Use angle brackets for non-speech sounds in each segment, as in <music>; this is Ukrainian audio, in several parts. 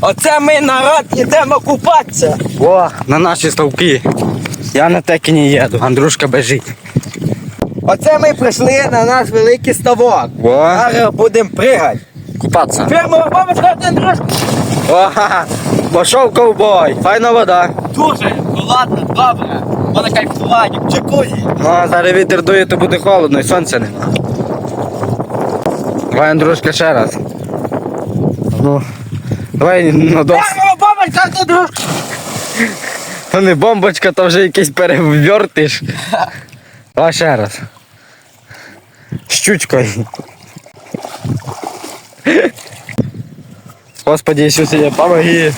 Оце ми народ ідемо купатися. О, на наші ставки. Я на текіні їду, Андрушка бежить. Оце ми прийшли на наш великий ставок. О, Зараз будемо пригати. купатися. Фірмова бабушка Андрюшка. О, пішов ковбой, файна вода. Дуже холодно, добре. Вона кайфувати в джакузі. Ну, а зараз вітер дує, то буде холодно і сонця нема. Давай, Андрушка, ще раз. Ну, давай на дос. Фірмова бабушка То не бомбочка, то вже якийсь перевертиш. Давай ще раз. Щучкою. Господи Ісусе, помоги.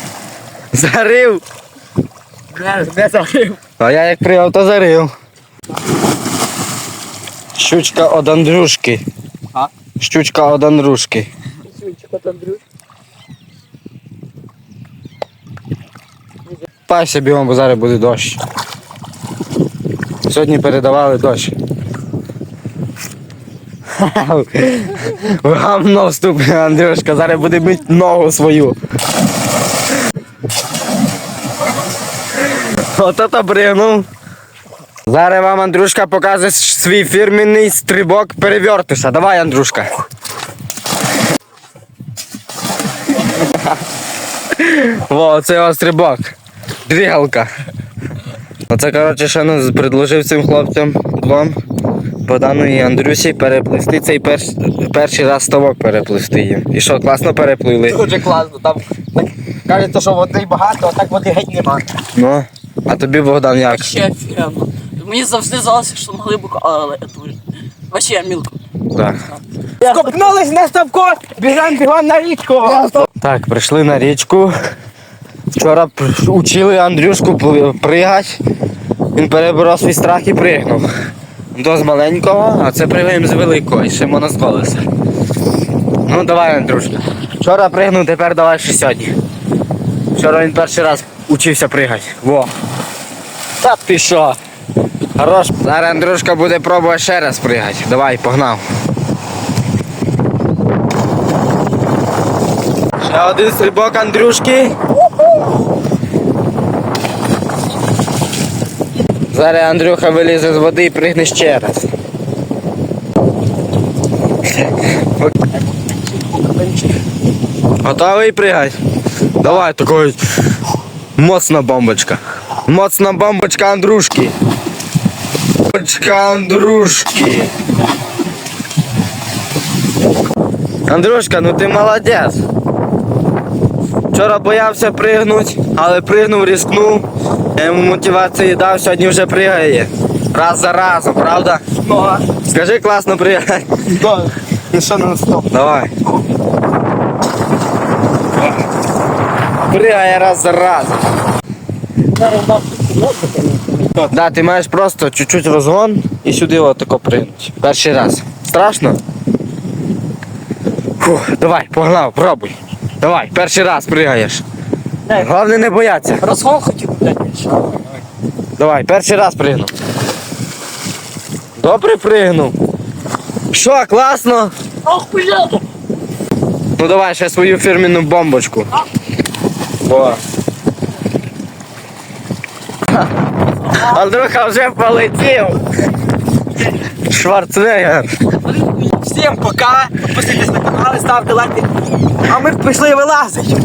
Зарив. Не, загрів. А я як пригав, то зарив. Щучка од Андрюшки. А? Щучка од Андрушки. Пайся бігом, бо зараз буде дощ. Сьогодні передавали дощ. <laughs> Гамно вступив Андрюшка, зараз буде мити ногу свою. Ото то бригнув. Зараз вам Андрюшка покаже свій фірменний стрибок перевертиша. Давай, Андрюшка. <laughs> Во, це його стрибок. Двігалка. Оце, коротше, ще ну, предложив цим хлопцям двом Богдану і Андрюсі переплисти цей перш, перший раз ставок переплисти їм. І що, класно переплили? Дуже класно. Там так, кажеться, що води багато, а так води геть нема. Ну, а тобі Богдан як? Ще фірма. Мені завжди здавалося, що глибоко, але дуже. Вообще мілко. Так. Скопнулись на ставко, біжимо бігом на річку. Так, прийшли на річку. Вчора учили Андрюшку пригати. Він переборов свій страх і пригнув. До з маленького, а це пригаємо з великого, і ще можна з. Ну давай, Андрюшка. Вчора пригнув, тепер давай ще сьогодні. Вчора він перший раз учився пригати. Во. Та ти що? Хорош. Зараз Андрюшка буде пробувати ще раз пригати. Давай, погнав. Ще один стрибок Андрюшки. Зараз Андрюха вилізе з води і пригне ще раз. Готовий пригать? Давай такой моцна бомбочка. Моцна бомбочка Андрушки. Бомбочка Андрушки. Андрюшка, ну ти молодець. Вчора боявся пригнути, але пригнув, рискнув. Я йому мотивації дав, сьогодні вже пригає. Раз за разом, правда? Ну, а Скажи класно пригай. що? І що на стоп? Давай. Пригай раз за разом. Да, ти маєш просто чуть-чуть розгон і сюди отако пригнути. Перший раз. Страшно? Фух, давай, погнав, пробуй. Давай, перший раз пригаєш. Головне не боятися. Розгон хотів, блядь, що? Давай, перший раз пригнув. Добре пригнув. Що, класно? Ах, блядь! Ну давай ще свою фірменну бомбочку. О. Андрюха вже полетів. Шварценеггер. Всім пока. Підписуйтесь на канал, ставте лайки. А ми пішли вилазити.